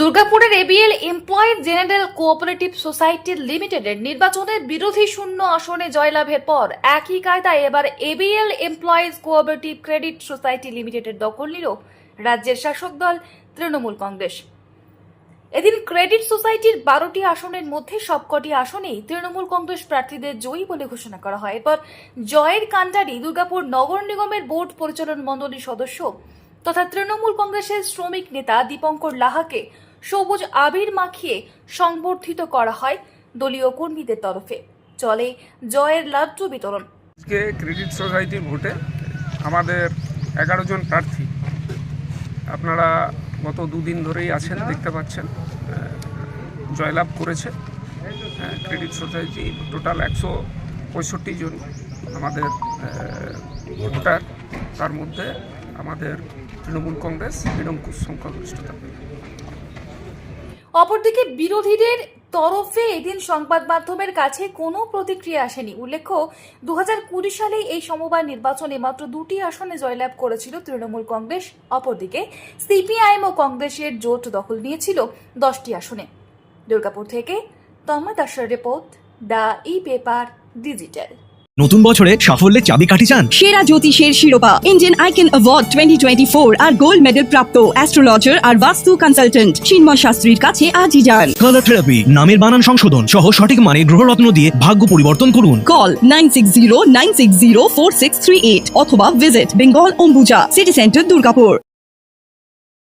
দুর্গাপুরের ABL employed general cooperative society লিমিটেডের নির্বাচনের বিরোধী শূন্য আসনে জয়লাভের পর একই কায়দায় এবার ABL employees cooperative credit society লিমিটেডের দখল নিল রাজ্যের শাসক দল তৃণমূল কংগ্রেস। এদিন ক্রেডিট সোসাইটির বারোটি আসনের মধ্যে সবকটি আসনেই তৃণমূল কংগ্রেস প্রার্থীদের জয়ী বলে ঘোষণা করা হয়। এরপর জয়ের কাণ্ডারি দুর্গাপুর নগর নিগমের বোর্ড পরিচালন মণ্ডলীর সদস্য তথা তৃণমূল কংগ্রেসের শ্রমিক নেতা দীপঙ্কর লাহাকে সবুজ আবির মাখিয়ে সংবর্ধিত করা হয় দলীয় কর্মীদের তরফে। চলে জয়ের লাড্ডু বিতরণ। ক্রেডিট সোসাইটির ভোটে আমাদের এগারো জন প্রার্থী। আপনারা গত দুদিন ধরেই আছেন দেখতে পাচ্ছেন। জয়লাভ করেছে। ক্রেডিট সোসাইটি টোটাল একশো পঁয়ষট্টি জন আমাদের ভোটার। তার মধ্যে আমাদের তৃণমূল কংগ্রেস নিরঙ্কুশ সংখ্যাগরিষ্ঠতা অপরদিকে বিরোধীদের তরফে এদিন সংবাদ মাধ্যমের কাছে কোনো প্রতিক্রিয়া আসেনি। উল্লেখ্য দু কুড়ি সালে এই সমবায় নির্বাচনে মাত্র দুটি আসনে জয়লাভ করেছিল তৃণমূল কংগ্রেস, অপরদিকে সিপিআইএম ও কংগ্রেসের জোট দখল নিয়েছিল দশটি আসনে। দুর্গাপুর থেকে তন্ময় দাসের report, the e paper digital. নতুন বছরে সাফল্যের চাবি চাবিকাঠি চান? সেরা জ্যোতিষের শিরোপা Indian icon award twenty twenty four আর গোল্ড মেডেল প্রাপ্ত অ্যাস্ট্রোলজার আর বাস্তু কনসালটেন্ট চিন্ময় শাস্ত্রীর কাছে আজই যান। কালার থেরাপি নামের বানান সংশোধন সহ সঠিক মানে গ্রহরত্ন দিয়ে ভাগ্য পরিবর্তন করুন। Call nine six zero nine six zero four six three eight অথবা visit Bengal Ambuja city centre Durgapur